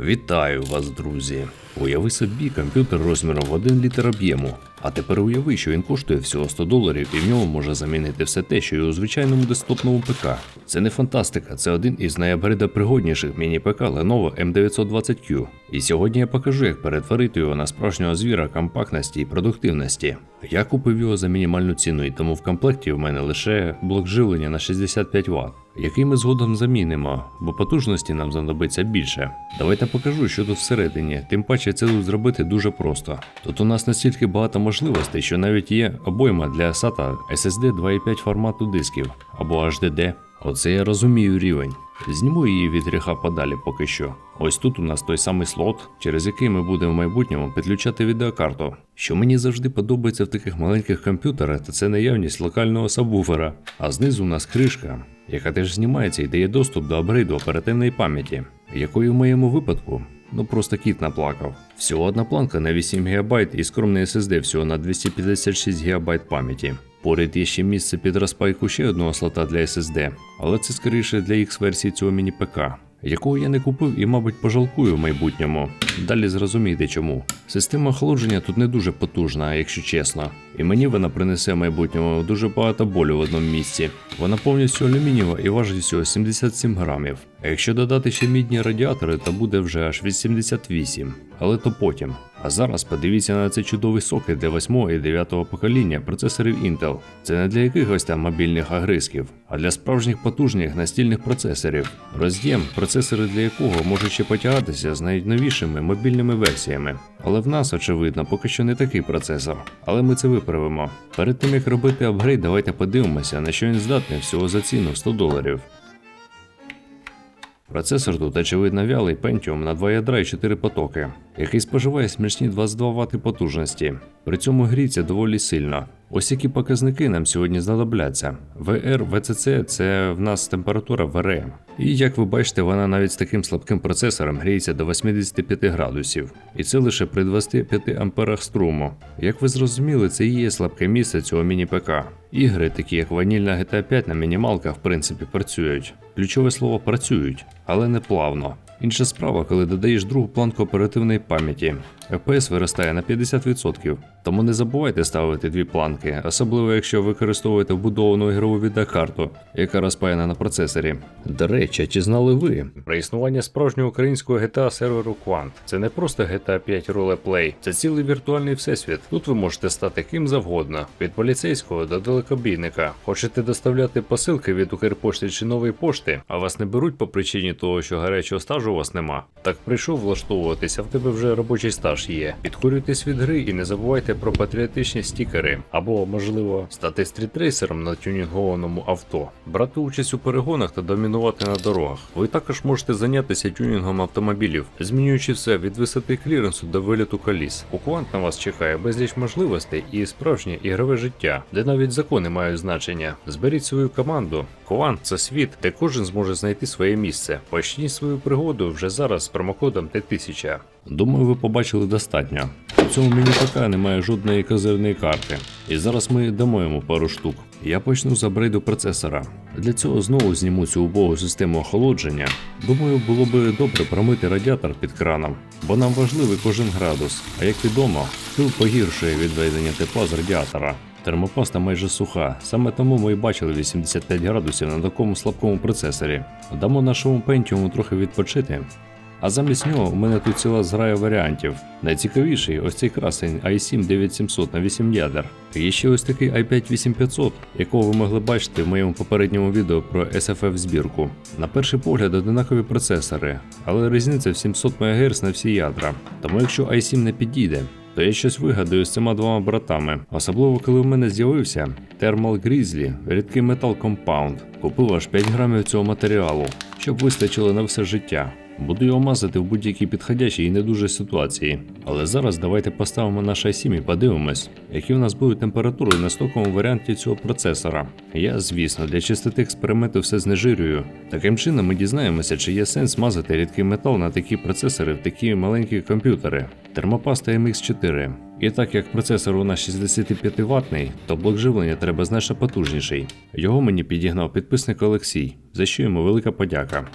Вітаю вас, друзі! Уяви собі комп'ютер розміром в 1 літр об'єму. А тепер уяви, що він коштує всього 100 доларів і в ньому може замінити все те, що і у звичайному десктопному ПК. Це не фантастика, це один із найабридопригодніших міні-ПК Lenovo M920Q. І сьогодні я покажу, як перетворити його на справжнього звіра компактності і продуктивності. Я купив його за мінімальну ціну, і тому в комплекті в мене лише блок живлення на 65 Вт який ми згодом замінимо, бо потужності нам знадобиться більше. Давайте покажу, що тут всередині. Тим паче це тут зробити дуже просто. Тут у нас настільки багато можливостей, що навіть є обойма для SATA SSD 2.5 формату дисків або HDD. Оце я розумію рівень. Зніму її від гріха подалі поки що. Ось тут у нас той самий слот, через який ми будемо в майбутньому підключати відеокарту. Що мені завжди подобається в таких маленьких комп'ютерах, то це наявність локального сабвуфера, а знизу у нас кришка, яка теж знімається і дає доступ до апгрейду оперативної пам'яті, якої в моєму випадку ну просто кіт наплакав. Всього одна планка на 8 ГБ і скромний SSD всього на 256 ГБ пам'яті. Поряд є ще місце під розпайку ще одного слота для SSD, але це скоріше для X версії цього міні-ПК, якого я не купив і, мабуть, пожалкую в майбутньому. Далі зрозумійте чому. Система охолодження тут не дуже потужна, якщо чесно, і мені вона принесе в майбутньому дуже багато болю в одному місці. Вона повністю алюмінієва і важить всього 77 грамів. А якщо додати ще мідні радіатори, то буде вже аж 88, але то потім. А зараз подивіться на цей чудовий сокет для 8 і 9 покоління процесорів Intel. Це не для якихось там мобільних агрисків, а для справжніх потужних настільних процесорів. Роз'єм, процесори для якого можуть ще потягатися з найновішими мобільними версіями. Але в нас, очевидно, поки що не такий процесор. Але ми це виправимо. Перед тим як робити апгрейд, давайте подивимося, на що він здатний всього за ціну 100 доларів. Процесор тут очевидно вялий Pentium на 2 ядра і 4 потоки, який споживає смішні 22 Вт потужності. При цьому гріється доволі сильно. Ось які показники нам сьогодні знадобляться. VR, VCC – це в нас температура ВРМ. І як ви бачите, вона навіть з таким слабким процесором гріється до 85 градусів. І це лише при 25 амперах струму. Як ви зрозуміли, це і є слабке місце цього міні-ПК. Ігри, такі як ванільна GTA 5 на мінімалках, в принципі, працюють. Ключове слово працюють, але не плавно. Інша справа, коли додаєш другу планку оперативної пам'яті. FPS виростає на 50%, тому не забувайте ставити дві планки, особливо якщо використовуєте вбудовану ігрову відеокарту, яка розпаяна на процесорі. До речі, чи знали ви про існування справжнього українського GTA серверу Quant? Це не просто GTA 5 ролеплей, це цілий віртуальний всесвіт. Тут ви можете стати ким завгодно, від поліцейського до далекобійника. Хочете доставляти посилки від Укрпошти чи нової пошти, а вас не беруть по причині того, що гарячого стажу у вас нема. Так прийшов влаштовуватися, в тебе вже робочий стаж є. Підкурюйтесь від гри і не забувайте про патріотичні стікери, або, можливо, стати стрітрейсером на тюнінгованому авто, брати участь у перегонах та домінувати на дорогах. Ви також можете зайнятися тюнінгом автомобілів, змінюючи все від висоти кліренсу до виліту коліс. У Квант на вас чекає безліч можливостей і справжнє ігрове життя, де навіть закони мають значення. Зберіть свою команду. Квант це світ, де кожен зможе знайти своє місце. Почніть свою пригоду вже зараз з промокодом Т1000. Думаю, ви побачили достатньо. У цьому міні-ПК немає жодної козирної карти. І зараз ми дамо йому пару штук. Я почну з апгрейду процесора. Для цього знову зніму цю убогу систему охолодження. Думаю, було би добре промити радіатор під краном, бо нам важливий кожен градус. А як відомо, пил погіршує відведення тепла з радіатора. Термопаста майже суха, саме тому ми і бачили 85 градусів на такому слабкому процесорі. Дамо нашому пентіуму трохи відпочити. А замість нього у мене тут ціла зграя варіантів. Найцікавіший ось цей красень i7 9700 на 8 ядер. Є ще ось такий i5 8500, якого ви могли бачити в моєму попередньому відео про SFF збірку. На перший погляд одинакові процесори, але різниця в 700 МГц на всі ядра. Тому якщо i7 не підійде, то я щось вигадую з цими двома братами, особливо коли в мене з'явився Thermal Grizzly, рідкий метал компаунд. Купив аж 5 грамів цього матеріалу, щоб вистачило на все життя. Буду його мазати в будь-якій підходящій і не дуже ситуації. Але зараз давайте поставимо наш i7 і подивимось, які в нас будуть температури на стоковому варіанті цього процесора. Я, звісно, для чистоти експерименту все знежирюю. Таким чином ми дізнаємося, чи є сенс мазати рідкий метал на такі процесори в такі маленькі комп'ютери. Термопаста MX4. І так як процесор у нас 65 ватний, то блок живлення треба значно потужніший. Його мені підігнав підписник Олексій, за що йому велика подяка.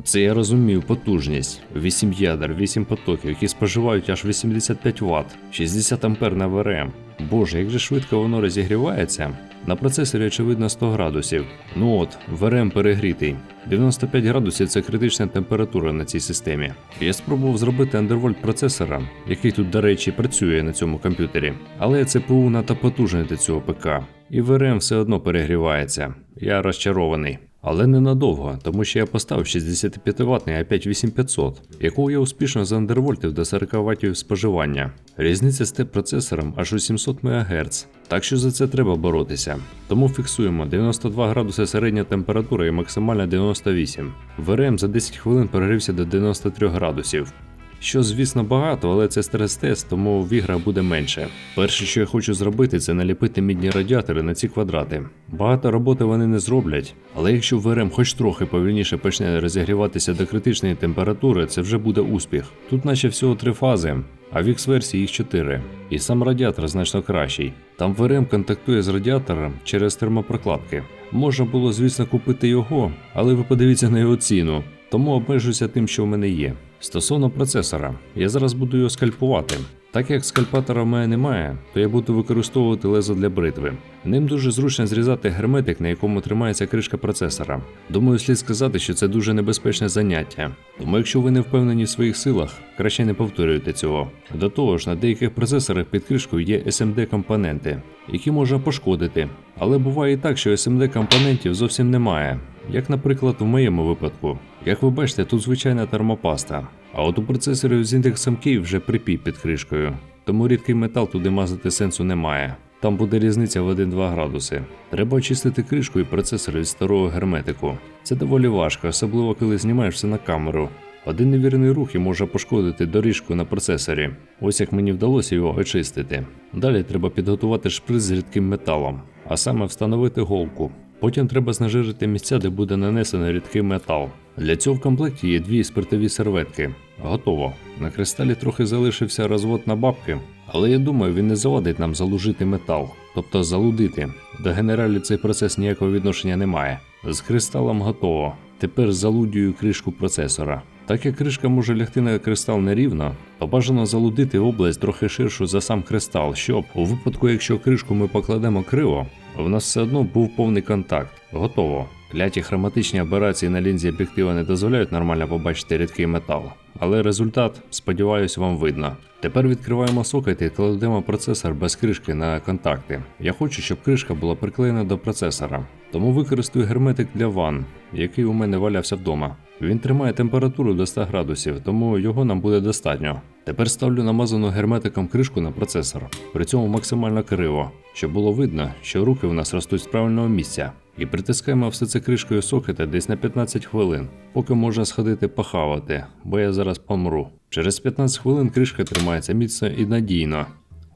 Оце я розумію потужність. 8 ядер, 8 потоків, які споживають аж 85 Вт, 60 ампер на ВРМ. Боже, як же швидко воно розігрівається. На процесорі очевидно 100 градусів. Ну от, ВРМ перегрітий. 95 градусів це критична температура на цій системі. Я спробував зробити андервольт процесора, який тут, до речі, працює на цьому комп'ютері, але ЦПУ надто потужний для цього ПК, і ВРМ все одно перегрівається. Я розчарований. Але ненадовго, тому що я поставив 65 ватний А5 8500, якого я успішно заандервольтив до 40 Вт споживання. Різниця з теп-процесором аж у 700 МГц, так що за це треба боротися. Тому фіксуємо 92 градуси середня температура і максимальна 98. ВРМ за 10 хвилин перегрівся до 93 градусів. Що, звісно, багато, але це стрес-тест, тому в іграх буде менше. Перше, що я хочу зробити, це наліпити мідні радіатори на ці квадрати. Багато роботи вони не зроблять, але якщо ВРМ хоч трохи повільніше почне розігріватися до критичної температури, це вже буде успіх. Тут наче всього три фази. А в X-версії їх 4. І сам радіатор значно кращий. Там ВРМ контактує з радіатором через термопрокладки. Можна було, звісно, купити його, але ви подивіться на його ціну. Тому обмежуся тим, що в мене є. Стосовно процесора, я зараз буду його скальпувати. Так як скальпатора в мене немає, то я буду використовувати лезо для бритви. Ним дуже зручно зрізати герметик, на якому тримається кришка процесора. Думаю, слід сказати, що це дуже небезпечне заняття. Тому якщо ви не впевнені в своїх силах, краще не повторюйте цього. До того ж, на деяких процесорах під кришкою є SMD компоненти, які можна пошкодити. Але буває і так, що SMD компонентів зовсім немає. Як, наприклад, у моєму випадку. Як ви бачите, тут звичайна термопаста. А от у процесорів з індексом Кей вже припій під кришкою, тому рідкий метал туди мазати сенсу немає. Там буде різниця в 1-2 градуси. Треба очистити кришку і процесор від старого герметику. Це доволі важко, особливо коли знімаєш все на камеру. Один невірний рух і може пошкодити доріжку на процесорі. Ось як мені вдалося його очистити. Далі треба підготувати шприц з рідким металом, а саме встановити голку. Потім треба знежирити місця, де буде нанесено рідкий метал. Для цього в комплекті є дві спиртові серветки. Готово. На кристалі трохи залишився розвод на бабки, але я думаю, він не завадить нам залужити метал, тобто залудити. До генералів цей процес ніякого відношення не має. З кристалом готово. Тепер залудюю кришку процесора. Так як кришка може лягти на кристал нерівно, то бажано залудити область трохи ширшу за сам кристал, щоб у випадку, якщо кришку ми покладемо криво, в нас все одно був повний контакт. Готово. Кляті хроматичні аберації на лінзі об'єктива не дозволяють нормально побачити рідкий метал. Але результат, сподіваюсь, вам видно. Тепер відкриваємо сокет і кладемо процесор без кришки на контакти. Я хочу, щоб кришка була приклеєна до процесора. Тому використаю герметик для ван, який у мене валявся вдома. Він тримає температуру до 100 градусів, тому його нам буде достатньо. Тепер ставлю намазану герметиком кришку на процесор, при цьому максимально криво, щоб було видно, що руки у нас ростуть з правильного місця. І притискаємо все це кришкою сокета десь на 15 хвилин, поки можна сходити похавати, бо я зараз помру. Через 15 хвилин кришка тримається міцно і надійно.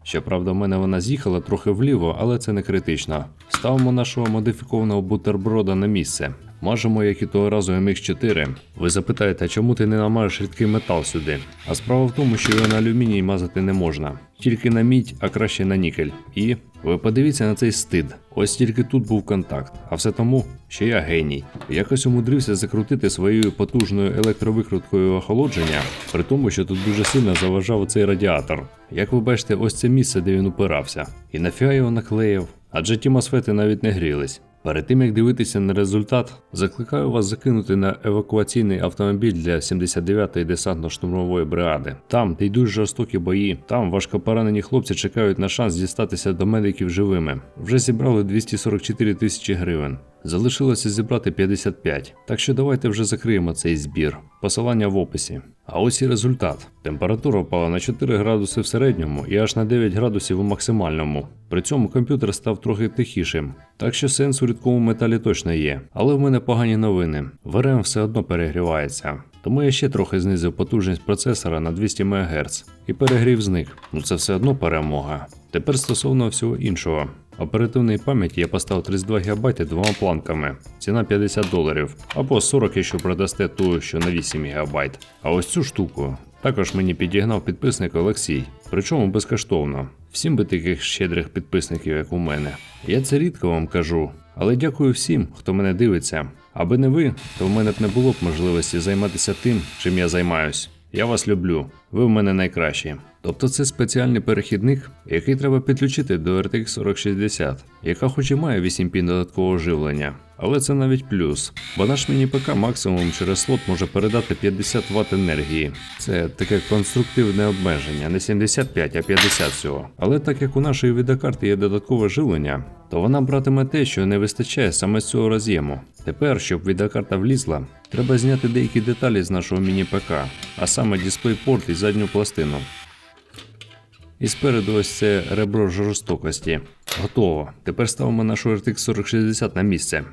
Щоправда, в мене вона з'їхала трохи вліво, але це не критично. Ставимо нашого модифікованого бутерброда на місце. Мажемо, як і того разу MX4. Ви запитаєте, чому ти не намажеш рідкий метал сюди? А справа в тому, що його на алюміній мазати не можна. Тільки на мідь, а краще на нікель. І ви подивіться на цей стид. Ось тільки тут був контакт, а все тому, що я геній. Якось умудрився закрутити своєю потужною електровикруткою охолодження, при тому, що тут дуже сильно заважав цей радіатор. Як ви бачите, ось це місце, де він упирався. І нафіга його наклеїв, адже ті мосфети навіть не грілись. Перед тим як дивитися на результат, закликаю вас закинути на евакуаційний автомобіль для 79-ї десантно-штурмової бригади. Там йдуть жорстокі бої, там важкопоранені хлопці чекають на шанс дістатися до медиків живими. Вже зібрали 244 тисячі гривень. Залишилося зібрати 55. Так що давайте вже закриємо цей збір. Посилання в описі. А ось і результат. Температура впала на 4 градуси в середньому і аж на 9 градусів у максимальному. При цьому комп'ютер став трохи тихішим. Так що сенс у рідкому металі точно є. Але в мене погані новини. ВРМ все одно перегрівається. Тому я ще трохи знизив потужність процесора на 200 МГц і перегрів зник. Ну це все одно перемога. Тепер стосовно всього іншого. Оперативної пам'яті я поставив 32 ГБ двома планками. Ціна 50 доларів. Або 40, якщо продасте ту, що на 8 ГБ. А ось цю штуку також мені підігнав підписник Олексій. Причому безкоштовно. Всім би таких щедрих підписників, як у мене. Я це рідко вам кажу, але дякую всім, хто мене дивиться. Аби не ви, то в мене б не було б можливості займатися тим, чим я займаюсь. Я вас люблю, ви в мене найкращі. Тобто це спеціальний перехідник, який треба підключити до RTX 4060, яка хоч і має 8 пін додаткового живлення, але це навіть плюс, бо наш міні-ПК максимум через слот може передати 50 Вт енергії. Це таке конструктивне обмеження, не 75, а 50 всього. Але так як у нашої відеокарти є додаткове живлення, то вона братиме те, що не вистачає саме з цього роз'єму. Тепер, щоб відеокарта влізла, треба зняти деякі деталі з нашого міні-ПК, а саме дисплейпорт і задню пластину. І спереду ось це ребро жорстокості. Готово. Тепер ставимо нашу RTX 4060 на місце.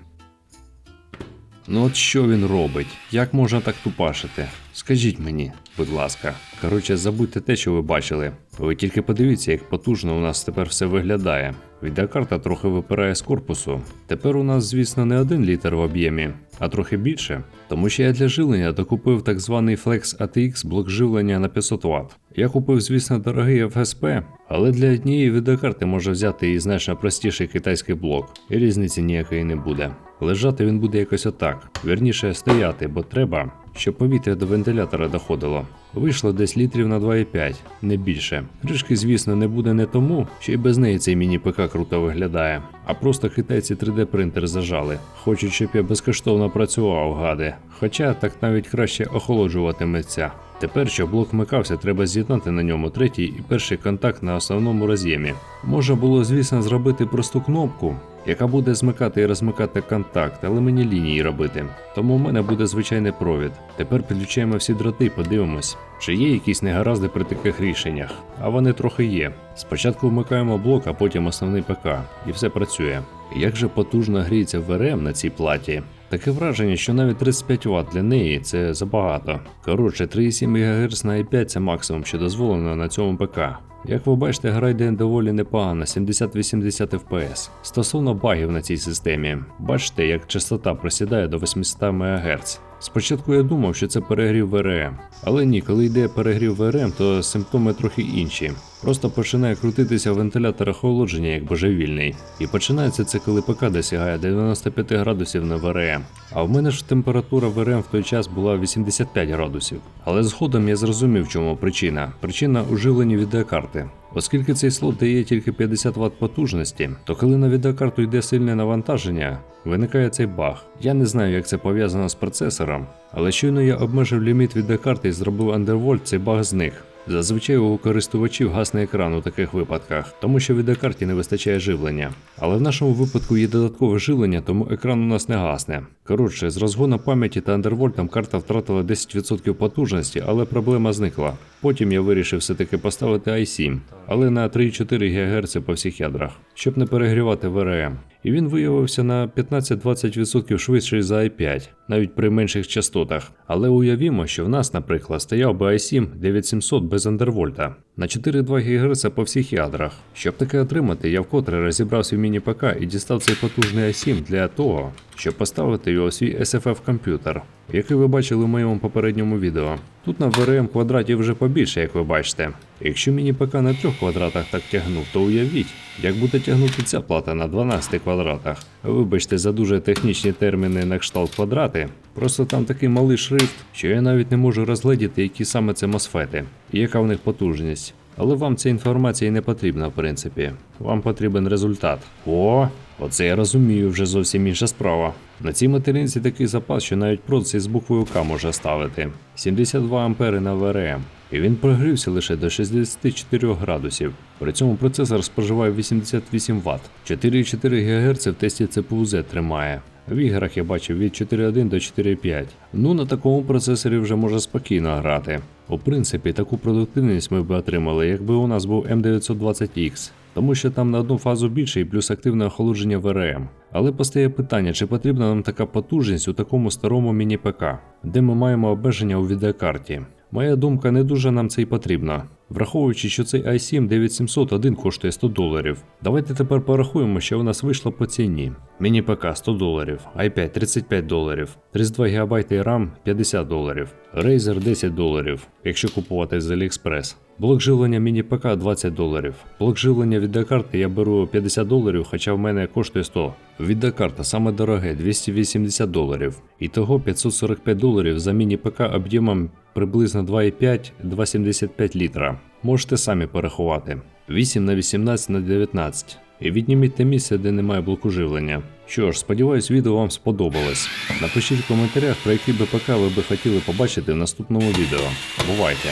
Ну от що він робить? Як можна так тупашити? Скажіть мені, будь ласка. Коротше, забудьте те, що ви бачили. Ви тільки подивіться, як потужно у нас тепер все виглядає. Відеокарта трохи випирає з корпусу. Тепер у нас, звісно, не один літр в об'ємі, а трохи більше. Тому що я для живлення докупив так званий Flex ATX блок живлення на 500 Вт. Я купив, звісно, дорогий FSP, але для однієї відеокарти може взяти і значно простіший китайський блок, і різниці ніякої не буде. Лежати він буде якось отак, вірніше стояти, бо треба, щоб повітря до вентилятора доходило. Вийшло десь літрів на 2,5, не більше. Кришки, звісно, не буде не тому, що і без неї цей міні-ПК круто виглядає, а просто китайці 3D принтер зажали. Хочуть, щоб я безкоштовно працював, гади. Хоча так навіть краще охолоджуватиметься. Тепер, щоб блок вмикався, треба з'єднати на ньому третій і перший контакт на основному роз'ємі. Можна було, звісно, зробити просту кнопку, яка буде змикати і розмикати контакт, але мені лінії робити. Тому в мене буде звичайний провід. Тепер підключаємо всі дроти і подивимось, чи є якісь негаразди при таких рішеннях. А вони трохи є. Спочатку вмикаємо блок, а потім основний ПК, і все працює. Як же потужно гріється ВРМ на цій платі. Таке враження, що навіть 35 Вт для неї це забагато. Коротше, 3,7 ГГц на i5 це максимум, що дозволено на цьому ПК. Як ви бачите, гра йде доволі непогано, 70-80 FPS. Стосовно багів на цій системі, бачите, як частота просідає до 800 МГц. Спочатку я думав, що це перегрів ВРМ, але ні, коли йде перегрів ВРМ, то симптоми трохи інші. Просто починає крутитися вентилятор охолодження як божевільний. І починається це, коли ПК досягає 95 градусів на ВРМ. А в мене ж температура ВРМ в той час була 85 градусів. Але згодом я зрозумів, в чому причина. Причина у живленні відеокарти. Оскільки цей слот дає тільки 50 Вт потужності, то коли на відеокарту йде сильне навантаження, виникає цей баг. Я не знаю, як це пов'язано з процесором, але щойно я обмежив ліміт відеокарти і зробив андервольт, цей баг зник. Зазвичай у користувачів гасне екран у таких випадках, тому що відеокарті не вистачає живлення. Але в нашому випадку є додаткове живлення, тому екран у нас не гасне. Коротше, з розгону пам'яті та андервольтом карта втратила 10% потужності, але проблема зникла. Потім я вирішив все-таки поставити i7, але на 3,4 ГГц по всіх ядрах, щоб не перегрівати VRM. І він виявився на 15-20% швидший за i5, навіть при менших частотах. Але уявімо, що в нас, наприклад, стояв би i7 9700 без андервольта на 4,2 ГГц по всіх ядрах. Щоб таке отримати, я вкотре розібрався в міні-ПК і дістав цей потужний i7 для того, щоб поставити його у свій SFF комп'ютер, який ви бачили в моєму попередньому відео. Тут на VRM квадратів вже побільше, як ви бачите. Якщо міні-ПК на трьох квадратах так тягнув, то уявіть, як буде тягнути ця плата на 12 квадратах. Вибачте за дуже технічні терміни на кшталт квадрати. Просто там такий малий шрифт, що я навіть не можу розгледіти, які саме це мосфети і яка в них потужність. Але вам ця інформація і не потрібна, в принципі. Вам потрібен результат. О, оце я розумію, вже зовсім інша справа. На цій материнці такий запас, що навіть проц із буквою К може ставити. 72 ампери на ВРМ. І він прогрівся лише до 64 градусів. При цьому процесор споживає 88 Вт. 4,4 ГГц в тесті CPU-Z тримає. В іграх я бачив від 4.1 до 4.5. Ну на такому процесорі вже можна спокійно грати. У принципі, таку продуктивність ми б отримали, якби у нас був М920X. Тому що там на одну фазу більше і плюс активне охолодження ВРМ. Але постає питання, чи потрібна нам така потужність у такому старому міні-ПК, де ми маємо обмеження у відеокарті. Моя думка, не дуже нам це й потрібно. Враховуючи, що цей i7 9701 коштує 100 доларів. Давайте тепер порахуємо, що у нас вийшло по ціні. Міні ПК 100 доларів, i5 35 доларів, 32 ГБ RAM 50 доларів, Razer 10 доларів, якщо купувати з AliExpress. Блок живлення міні-ПК 20 доларів. Блок живлення відеокарти я беру 50 доларів, хоча в мене коштує 100. Відеокарта саме дороге 280 доларів. Ітого 545 доларів за міні-ПК об'ємом приблизно 2,5-2,75 літра. Можете самі порахувати. 8 на 18 на 19. І відніміть те місце, де немає блоку живлення. Що ж, сподіваюсь, відео вам сподобалось. Напишіть в коментарях, про який БПК ви би хотіли побачити в наступному відео. Бувайте!